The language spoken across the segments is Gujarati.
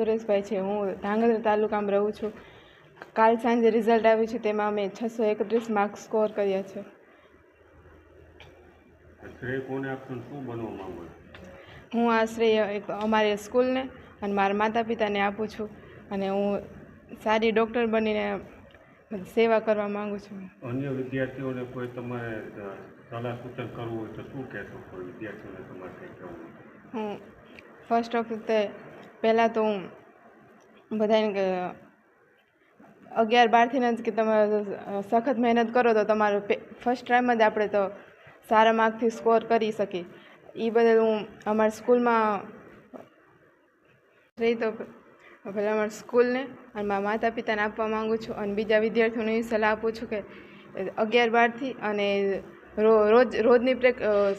સુરેશભાઈ છે હું ધાંગધ્રા તાલુકામાં રહું છું કાલ સાંજે રિઝલ્ટ આવ્યું છે તેમાં અમે છસો એકત્રીસ માર્ક્સ સ્કોર કર્યા છે? હું આશ્રય એક અમારી સ્કૂલને અને મારા માતા પિતાને આપું છું અને હું સારી ડૉક્ટર બનીને સેવા કરવા માગું છું અન્ય વિદ્યાર્થીઓને કોઈ તમારે સલાહ સૂચન કરવું હોય તો શું કહેશો કોઈ વિદ્યાર્થીઓને તમારે કંઈ કહેવું ઓફ તો? પહેલાં તો હું બધાને અગિયાર બારથી જ કે તમે સખત મહેનત કરો તો તમારો ફર્સ્ટ ટાઈમ જ આપણે તો સારા માર્કથી સ્કોર કરી શકીએ. એ બદલ હું અમારી સ્કૂલમાં રહી તો પહેલાં અમારી સ્કૂલને અને મારા માતા પિતાને આપવા માગું છું અને બીજા વિદ્યાર્થીઓને એવી સલાહ આપું છું કે અગિયાર બારથી અને રો, રોજ, રોજની પ્રેક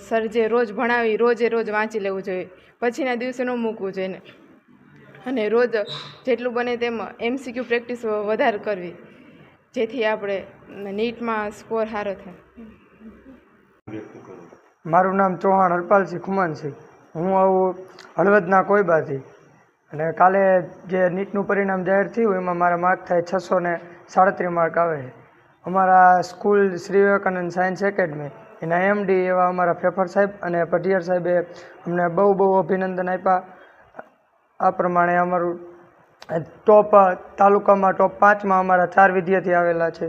સર જે રોજ ભણાવી રોજે રોજ વાંચી લેવું જોઈએ. પછીના દિવસે ન મૂકવું જોઈએ. અને રોજ જેટલું બને તેમ એમસીક્યુ પ્રેક્ટિસ વધારે કરવી. જેથી આપણે નીટમાં સ્કોર સારો થાય. મારું નામ ચૌહાણ હરપાલસિંહ ખુમાનસિંહ હું આવું હળવદના કોઈબાથી અને કાલે જે નીટનું પરિણામ જાહેર થયું, એમાં મારા માર્ક થાય છસો ને સાડત્રીસ માર્ક આવે છે. અમારા school Shri Vivekananda science academy એના એમડી એવા અમારા ફેફર સાહેબ અને પટિયાર સાહેબે અમને બહુ બહુ અભિનંદન આપ્યા. આ પ્રમાણે અમારું ટોપ તાલુકામાં ટોપ પાંચમાં અમારા ચાર વિદ્યાર્થી આવેલા છે.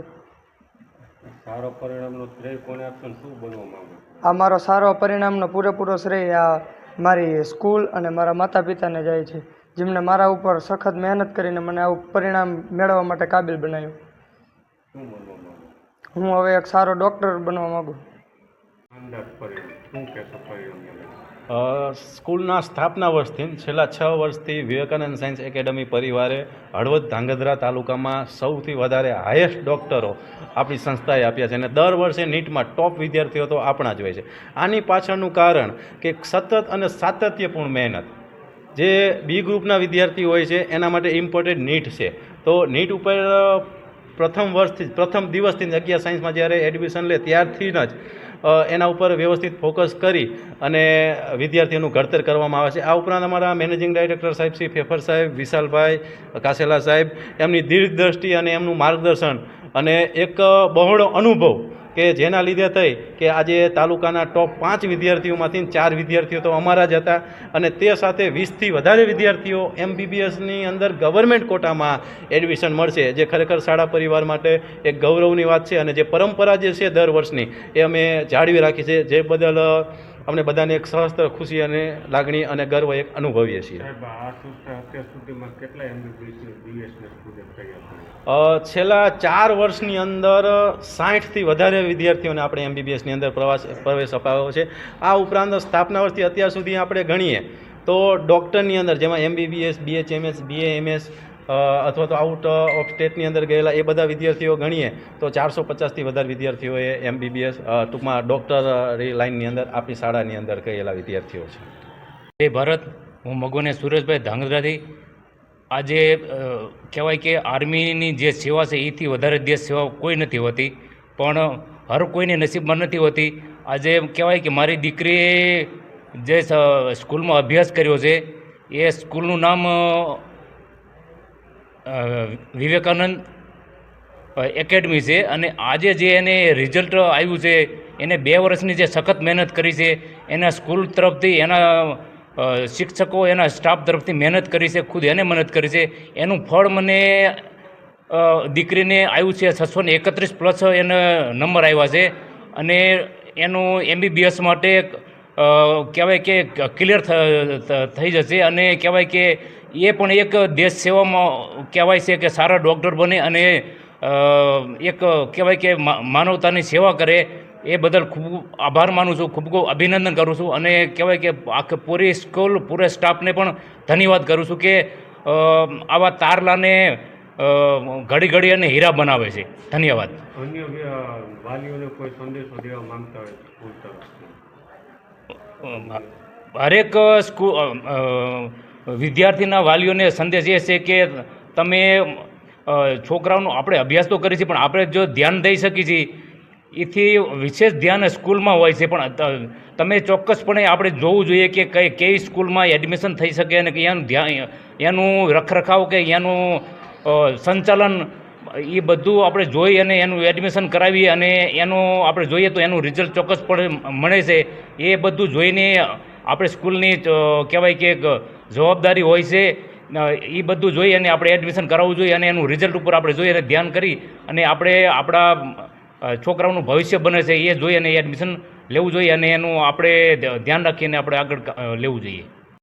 સારો પરિણામનો શ્રેય કોને આપશો શું બનવા માંગો આ મારો સારો પરિણામનો પૂરેપૂરો શ્રેય આ મારી સ્કૂલ અને મારા માતા પિતાને જાય છે જેમણે મારા ઉપર સખત મહેનત કરીને મને આવું પરિણામ મેળવવા માટે કાબિલ બનાવ્યું. હું હવે એક સારો ડૉક્ટર બનવા માગું. શું સ્કૂલના સ્થાપના વર્ષથી, છેલ્લા છ વર્ષથી વિવેકાનંદ સાયન્સ એકેડમી પરિવારે હળવદ ધાંગધ્રા તાલુકામાં સૌથી વધારે હાયેસ્ટ ડૉક્ટરો આપણી સંસ્થાએ આપ્યા છે. અને દર વર્ષે નીટમાં ટોપ વિદ્યાર્થીઓ તો આપણા જ હોય છે. આની પાછળનું કારણ કે સતત અને સાતત્યપૂર્ણ મહેનત, જે બી ગ્રુપના વિદ્યાર્થી હોય છે, એના માટે ઇમ્પોર્ટન્ટ નીટ છે. તો નીટ ઉપર પ્રથમ વર્ષથી, પ્રથમ દિવસથી જ અગિયાર સાયન્સમાં જ્યારે એડમિશન લે, ત્યારથી જ એના ઉપર વ્યવસ્થિત ફોકસ કરી અને વિદ્યાર્થીઓનું ઘડતર કરવામાં આવે છે. આ ઉપરાંત અમારા મેનેજિંગ ડાયરેક્ટર સાહેબ શ્રી ફેફર સાહેબ, વિશાલભાઈ કાસેલા સાહેબ, એમની દીર્ઘદ્રષ્ટિ અને એમનું માર્ગદર્શન અને એક બહોળો અનુભવ કે જેના લીધે થઈ કે આજે તાલુકાના ટોપ પાંચ વિદ્યાર્થીઓમાંથી ચાર વિદ્યાર્થીઓ તો અમારા જ હતા અને તે સાથે વીસથી વધારે વિદ્યાર્થીઓ એમબીબીએસની અંદર ગવર્મેન્ટ કોટામાં એડમિશન મળશે. જે ખરેખર શાળા પરિવાર માટે એક ગૌરવની વાત છે અને જે પરંપરા જે છે દર વર્ષની, એ અમે જાળવી રાખી છે. જે બદલ અમને બધાને એક સહસ્ત્ર ખુશી અને લાગણી અને ગર્વ એક અનુભવીએ છીએ. છેલ્લા ચાર વર્ષની અંદર સાઠથી વધારે વિદ્યાર્થીઓને આપણે એમબીબીએસની અંદર પ્રવાસ પ્રવેશ અપાવ્યો છે. આ ઉપરાંત સ્થાપના વર્ષથી અત્યાર સુધી આપણે ગણીએ તો ડૉક્ટરની અંદર જેમાં એમબીબીએસ બીએચએમએસ બીએએમએસ અથવા તો આઉટ ઓફ સ્ટેટની અંદર ગયેલા એ બધા વિદ્યાર્થીઓ ગણીએ, તો ચારસો પચાસથી વધારે વિદ્યાર્થીઓએ એમબીબીએસ ટૂંકમાં ડૉક્ટર લાઇનની અંદર આપણી શાળાની અંદર ગયેલા વિદ્યાર્થીઓ છે. જય ભારત, હું મગોને સુરેશભાઈ ધાંગધ્રાથી આજે કહેવાય કે આર્મીની જે સેવા છે, એથી વધારે દેશ સેવા કોઈ નથી હોતી, પણ હર કોઈને નસીબમાં નથી હોતી. આજે કહેવાય કે મારી દીકરીએ જે સ્કૂલમાં અભ્યાસ કર્યો છે, એ સ્કૂલનું નામ વિવેકાનંદ એકેડમી છે અને આજે જે એને રિઝલ્ટ આવ્યું છે, એને બે વર્ષની જે સખત મહેનત કરી છે, એના સ્કૂલ તરફથી એના શિક્ષકો, એના સ્ટાફ તરફથી મહેનત કરી છે, ખુદ એને મહેનત કરી છે. એનું ફળ મને દીકરીને આવ્યું છે છસો ને એકત્રીસ પ્લસ એને નંબર આવ્યા છે અને એનું એમબીબીએસ માટે કહેવાય કે ક્લિયર થઈ જશે અને કહેવાય કે એ પણ એક દેશ સેવામાં કહેવાય છે કે સારા ડૉક્ટર બને અને એક કહેવાય કે માનવતાની સેવા કરે એ બદલ ખૂબ આભાર માનું છું ખૂબ ખૂબ અભિનંદન કરું છું અને કહેવાય કે આખી પૂરી સ્કૂલ પૂરા સ્ટાફને પણ ધન્યવાદ કરું છું કે આવા તારલાને ઘડી ઘડી અને હીરા બનાવે છે. ધન્યવાદ. હરેક સ્કૂલ વિદ્યાર્થીના વાલીઓને સંદેશ એ છે કે તમે છોકરાઓનો આપણે અભ્યાસ તો કરીએ છીએ, પણ આપણે જો ધ્યાન દઈ શકીએ છીએ, એથી વિશેષ ધ્યાન સ્કૂલમાં હોય છે, પણ તમે ચોક્કસપણે આપણે જોવું જોઈએ કે કઈ કઈ સ્કૂલમાં એડમિશન થઈ શકે અને એનું ધ્યાન, એનું રખરખાવ કે એનું સંચાલન, એ બધું આપણે જોઈ અને એનું એડમિશન કરાવી અને એનું આપણે જોઈએ તો એનું રિઝલ્ટ ચોક્કસપણે મળે છે. એ બધું જોઈને આપણે સ્કૂલની કહેવાય કે જવાબદારી હોય છે એ બધું જોઈ અને આપણે એડમિશન કરાવવું જોઈએ અને એનું રિઝલ્ટ ઉપર આપણે જોઈએ અને ધ્યાન કરી અને આપણે આપણા છોકરાઓનું ભવિષ્ય બને છે, એ જોઈ અને એડમિશન લેવું જોઈએ અને એનું આપણે ધ્યાન રાખીને આપણે આગળ લેવું જોઈએ.